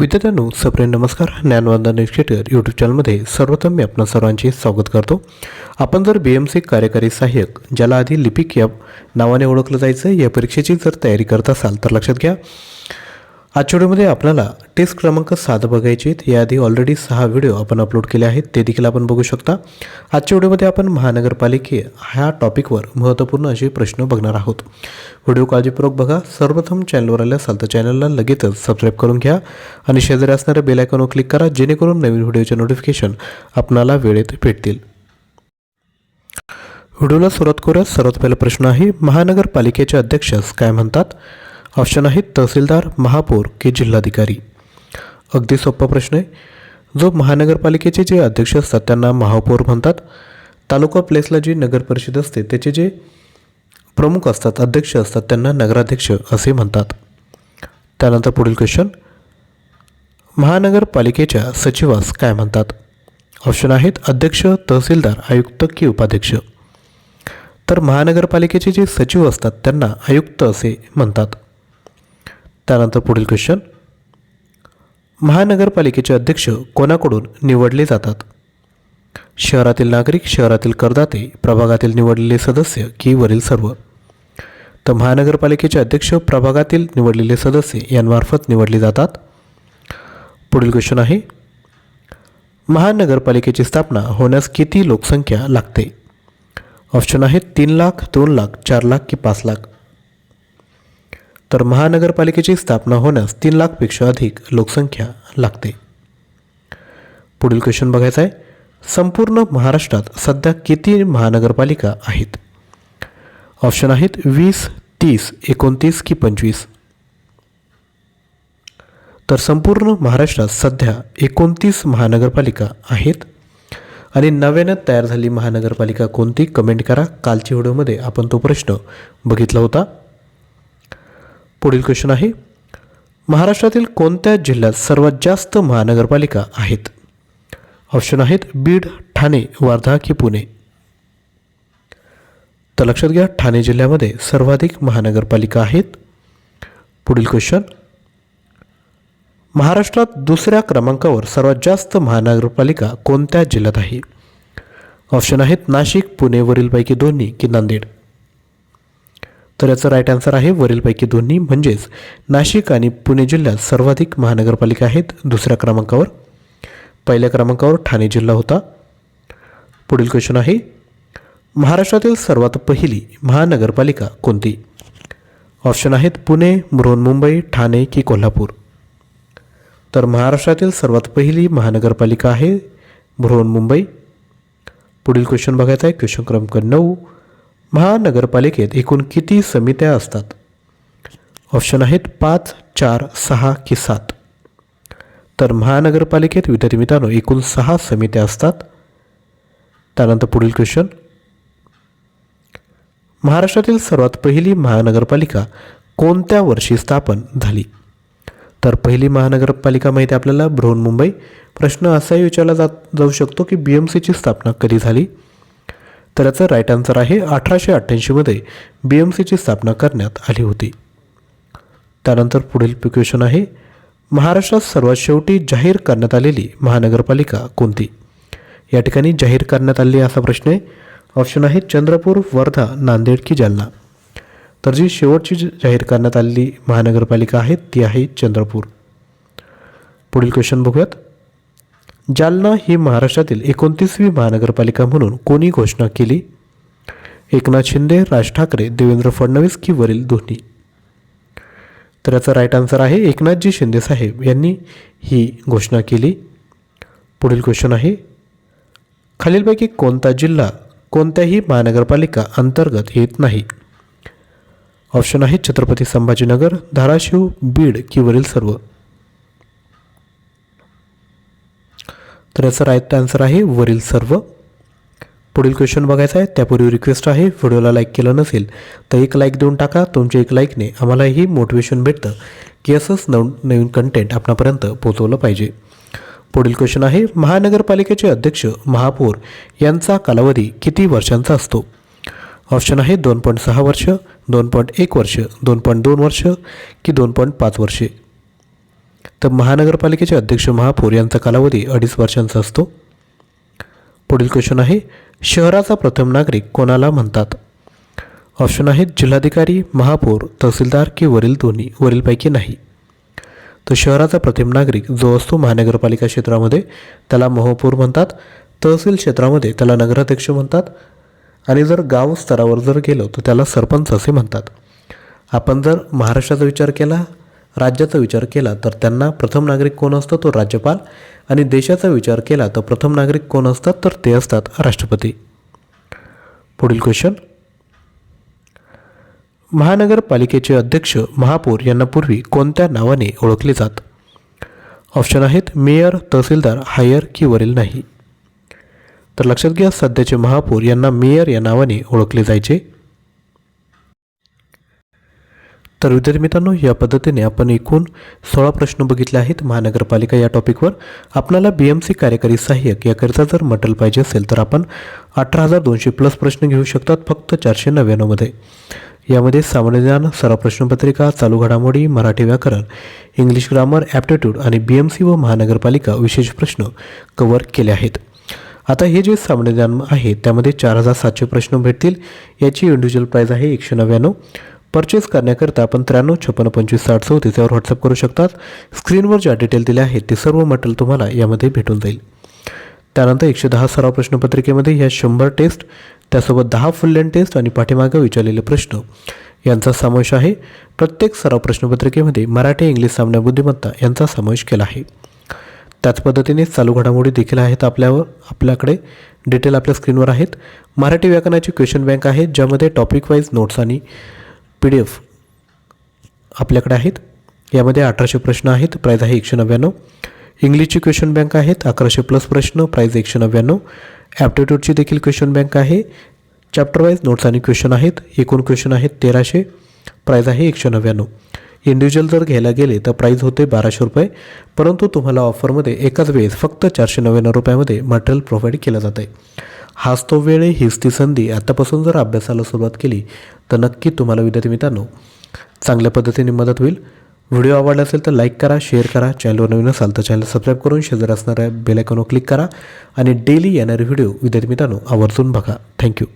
विद्यार्थ्यांनो सप्रेम नमस्कार. ज्ञानवंदन एज्युकेटर यूट्यूब चॅनलमध्ये सर्वप्रथम मी आपणा सर्वांचे स्वागत करतो. आपण जर बी एम सी कार्यकारी सहाय्यक ज्याला आधी लिपिक या नावाने ओळखलं जायचं या परीक्षेची जर तयारी करत असाल तर लक्षात घ्या. आजच्या व्हिडिओमध्ये आपल्याला टेस्ट क्रमांक सात बघायचे आहेत. याआधी ऑलरेडी सहा व्हिडिओ आपण अपलोड केले आहेत. ते देखील आपण बघू शकता. आजच्या व्हिडिओमध्ये आपण महानगरपालिके ह्या टॉपिकवर महत्त्वपूर्ण असे प्रश्न बघणार आहोत. व्हिडिओ काळजीपूर्वक बघा. सर्वप्रथम चॅनलवर आल्या असाल तर चॅनलला लगेचच सबस्क्राईब करून घ्या. आणि शेजारी असणाऱ्या बेलायकॉनवर क्लिक करा जेणेकरून नवीन व्हिडिओचे नोटिफिकेशन आपणाला वेळेत भेटतील. व्हिडिओला सुरुवात करूया. सर्वात पहिला प्रश्न आहे महानगरपालिकेचे अध्यक्षास काय म्हणतात? ऑप्शन आहेत तहसीलदार महापौर की जिल्हाधिकारी. अगदी सोपा प्रश्न आहे. जो महानगरपालिकेचे जे अध्यक्ष असतात त्यांना महापौर म्हणतात. तालुका प्लेसला जी नगर परिषद असते त्याचे जे प्रमुख असतात अध्यक्ष असतात त्यांना नगराध्यक्ष असे म्हणतात. त्यानंतर पुढील क्वेश्चन महानगरपालिकेच्या सचिवास काय म्हणतात? ऑप्शन आहेत अध्यक्ष तहसीलदार आयुक्त की उपाध्यक्ष. तर महानगरपालिकेचे जे सचिव असतात त्यांना आयुक्त असे म्हणतात. त्यानंतर पुढील क्वेश्चन महानगरपालिकेचे अध्यक्ष कोणाकडून निवडले जातात? शहरातील नागरिक शहरातील करदाते प्रभागातील निवडलेले सदस्य की वरील सर्व? तर महानगरपालिकेचे अध्यक्ष प्रभागातील निवडलेले सदस्य यांमार्फत निवडले जातात. पुढील क्वेश्चन आहे. महानगरपालिकेची स्थापना होण्यास किती लोकसंख्या लागते? ऑप्शन आहेत तीन लाख दोन लाख चार लाख की पाच लाख. तर महानगरपालिकेची स्थापना होण्यास तीन लाखपेक्षा अधिक लोकसंख्या लागते. पुढील क्वेश्चन बघायचा आहे. संपूर्ण महाराष्ट्रात सध्या किती महानगरपालिका आहेत? ऑप्शन आहेत वीस तीस एकोणतीस की पंचवीस. तर संपूर्ण महाराष्ट्रात सध्या एकोणतीस महानगरपालिका आहेत. आणि नव्यानं तयार झाली महानगरपालिका कोणती? कमेंट करा. कालच्या व्हिडिओमध्ये आपण तो प्रश्न बघितला होता. पुढील क्वेश्चन आहे. महाराष्ट्रातील कोणत्या जिल्ह्यात सर्वात जास्त महानगरपालिका आहेत? ऑप्शन आहेत बीड ठाणे वर्धा की पुणे. तर लक्षात घ्या ठाणे जिल्ह्यामध्ये सर्वाधिक महानगरपालिका आहेत. पुढील क्वेश्चन महाराष्ट्रात दुसऱ्या क्रमांकावर सर्वात जास्त महानगरपालिका कोणत्या जिल्ह्यात आहे? ऑप्शन आहेत नाशिक पुणे वरीलपैकी दोन्ही की नांदेड. तर याचं राईट आन्सर आहे वरीलपैकी दोन्ही म्हणजेच नाशिक आणि पुणे जिल्ह्यात सर्वाधिक महानगरपालिका आहेत दुसऱ्या क्रमांकावर. पहिल्या क्रमांकावर ठाणे जिल्हा होता. पुढील क्वेश्चन आहे महाराष्ट्रातील सर्वात पहिली महानगरपालिका कोणती? ऑप्शन आहेत पुणे मुंबई ठाणे की कोल्हापूर. तर महाराष्ट्रातील सर्वात पहिली महानगरपालिका आहे मुंबई. पुढील क्वेश्चन बघायचा आहे क्वेश्चन क्रमांक नऊ महानगरपालिकेत एकूण किती समित्या असतात? ऑप्शन आहेत पाच चार सहा की सात. तर महानगरपालिकेत विद्यार्थी मित्रांनो एकूण सहा समित्या असतात. त्यानंतर पुढील क्वेश्चन महाराष्ट्रातील सर्वात पहिली महानगरपालिका कोणत्या वर्षी स्थापन झाली? तर पहिली महानगरपालिका माहिती आपल्याला बृहन्मुंबई. प्रश्न असाही विचारला जात जाऊ शकतो की बी एम सीची स्थापना कधी झाली? तर याचं राईट आन्सर आहे अठराशे अठ्ठ्याऐंशीमध्ये बी एम सीची स्थापना करण्यात आली होती. त्यानंतर पुढील क्वेश्चन आहे महाराष्ट्रात सर्वात शेवटी जाहीर करण्यात आलेली महानगरपालिका कोणती? या ठिकाणी जाहीर करण्यात आलेली असा प्रश्न आहे. ऑप्शन आहे चंद्रपूर वर्धा नांदेड की जालना. तर जी शेवटची जी जाहीर करण्यात आलेली महानगरपालिका आहे ती आहे चंद्रपूर. पुढील क्वेश्चन बघूयात. जालना ही महाराष्ट्रातील एकोणतीसवी महानगरपालिका म्हणून कोणी घोषणा केली? एकनाथ शिंदे राज ठाकरे देवेंद्र फडणवीस की वरील दोन्ही तर याचा राईट आन्सर आहे एकनाथजी शिंदे साहेब यांनी ही घोषणा केली. पुढील क्वेश्चन आहे खालीलपैकी कोणता जिल्हा कोणत्याही महानगरपालिका अंतर्गत येत नाही? ऑप्शन आहे छत्रपती संभाजीनगर धाराशिव बीड की वरील सर्व. तर याचं राईट आन्सर आहे वरील सर्व. पुढील क्वेश्चन बघायचा आहे त्यापूर्वी रिक्वेस्ट आहे व्हिडिओला लाईक केलं नसेल तर एक लाईक देऊन टाका तुमच्या एक लाईकने आम्हालाही मोटिवेशन भेटतं. की असंच नव नवीन कंटेंट आपणापर्यंत पोहोचवलं पाहिजे. पुढील क्वेश्चन आहे महानगरपालिकेचे अध्यक्ष महापौर यांचा कालावधी किती वर्षांचा असतो? ऑप्शन आहे दोन पॉईंट सहा वर्ष दोन पॉईंट एक वर्ष दोन पॉईंट दोन वर्ष की दोन पॉईंट पाच वर्षे? तर महानगरपालिकेचे अध्यक्ष महापौर यांचा कालावधी अडीच वर्षांचा असतो. पुढील क्वेश्चन आहे शहराचा प्रथम नागरिक कोणाला म्हणतात? ऑप्शन आहेत जिल्हाधिकारी महापौर तहसीलदार की वरील दोन्ही वरीलपैकी नाही. तर शहराचा प्रथम नागरिक जो असतो महानगरपालिका क्षेत्रामध्ये त्याला महापौर म्हणतात. तहसील क्षेत्रामध्ये त्याला नगराध्यक्ष म्हणतात. आणि जर गाव स्तरावर जर गेलो तर त्याला सरपंच असे म्हणतात. आपण जर महाराष्ट्राचा विचार केला राज्याचा विचार केला तर त्यांना प्रथम नागरिक कोण असतं? तो राज्यपाल. आणि देशाचा विचार केला तर प्रथम नागरिक कोण असतात? तर ते असतात राष्ट्रपती. पुढील क्वेश्चन महानगरपालिकेचे अध्यक्ष महापौर यांना पूर्वी कोणत्या नावाने ओळखले जात? ऑप्शन आहेत मेयर तहसीलदार हायर की वरील नाही. तर लक्षात घ्या सध्याचे महापौर यांना मेयर या नावाने ओळखले जायचे. तर विद्यार्थी मित्रांनो या पद्धतीने आपण एकूण सोळा प्रश्न बघितले आहेत महानगरपालिका या टॉपिकवर. आपल्याला बी एम सी कार्यकारी सहाय्यक याकरिता जर मटेरियल पाहिजे असेल तर आपण अठरा हजार दोनशे प्लस प्रश्न घेऊ शकतात फक्त चारशे नव्याण्णवमध्ये यामध्ये सामान्य ज्ञान सराव प्रश्नपत्रिका चालू घडामोडी मराठी व्याकरण इंग्लिश ग्रामर ॲप्टिट्यूड आणि बी एम सी व महानगरपालिका विशेष प्रश्न कव्हर केले आहेत. आता हे जे सामान्य ज्ञान आहे त्यामध्ये चार हजार सातशे प्रश्न भेटतील. याची इंडिव्हिज्युअल प्राईज आहे एकशे नव्याण्णव. परचेस करण्याकरिता आपण त्र्याण्णव छप्पन्न पंचवीस साठ चौतीस यावर व्हॉट्सअप करू शकतात. स्क्रीनवर ज्या डिटेल दिल्या आहेत ते सर्व मटेरियल तुम्हाला यामध्ये भेटून जाईल. त्यानंतर एकशे दहा सराव प्रश्नपत्रिकेमध्ये ह्या शंभर टेस्ट त्यासोबत दहा फुल लेन टेस्ट आणि पाठीमागे विचारलेले प्रश्न. यांचा समावेश आहे. प्रत्येक सराव प्रश्नपत्रिकेमध्ये मराठी इंग्लिश सामना बुद्धिमत्ता यांचा समावेश केला आहे. त्याच पद्धतीने चालू घडामोडी देखील आहेत आपल्यावर आपल्याकडे. डिटेल आपल्या स्क्रीनवर आहेत. मराठी व्याकरणाची क्वेश्चन बँक आहे ज्यामध्ये टॉपिक वाईज नोट्स आणि पी डी एफ आपल्याकडे आहेत. यामध्ये अठराशे प्रश्न आहेत प्राईज आहे एकशे नव्याण्णव. इंग्लिशची क्वेश्चन बँक आहेत अकराशे प्लस प्रश्न प्राईज एकशे नव्याण्णव. ॲप्टिट्यूडची देखील क्वेश्चन बँक आहे. चॅप्टर वाईज नोट्स आणि क्वेश्चन आहेत. एकूण क्वेश्चन आहेत तेराशे प्राईज आहे एकशे नव्याण्णव. इंडिव्हिज्युअल जर घ्यायला गेले तर प्राईज होते बाराशे रुपये. परंतु तुम्हाला ऑफरमध्ये एकाच वेळेस फक्त चारशे नव्याण्णव रुपयामध्ये मटेरियल प्रोव्हाइड केलं जातं आहे हाच तो वेळ हीच ती संधी. आतापासून जर अभ्यासाला सुरुवात केली तर नक्की तुम्हाला विद्यार्थी मित्रांनो चांगल्या पद्धतीने मदत होईल. व्हिडिओ आवडला असेल तर लाईक करा शेअर करा. चॅनलवर नवीन असाल तर चॅनल सबस्क्राईब करून शेजार असणाऱ्या बेलायकॉनवर क्लिक करा. आणि डेली येणारे व्हिडिओ विद्यार्थी मित्रांनो आवर्जून बघा. थँक्यू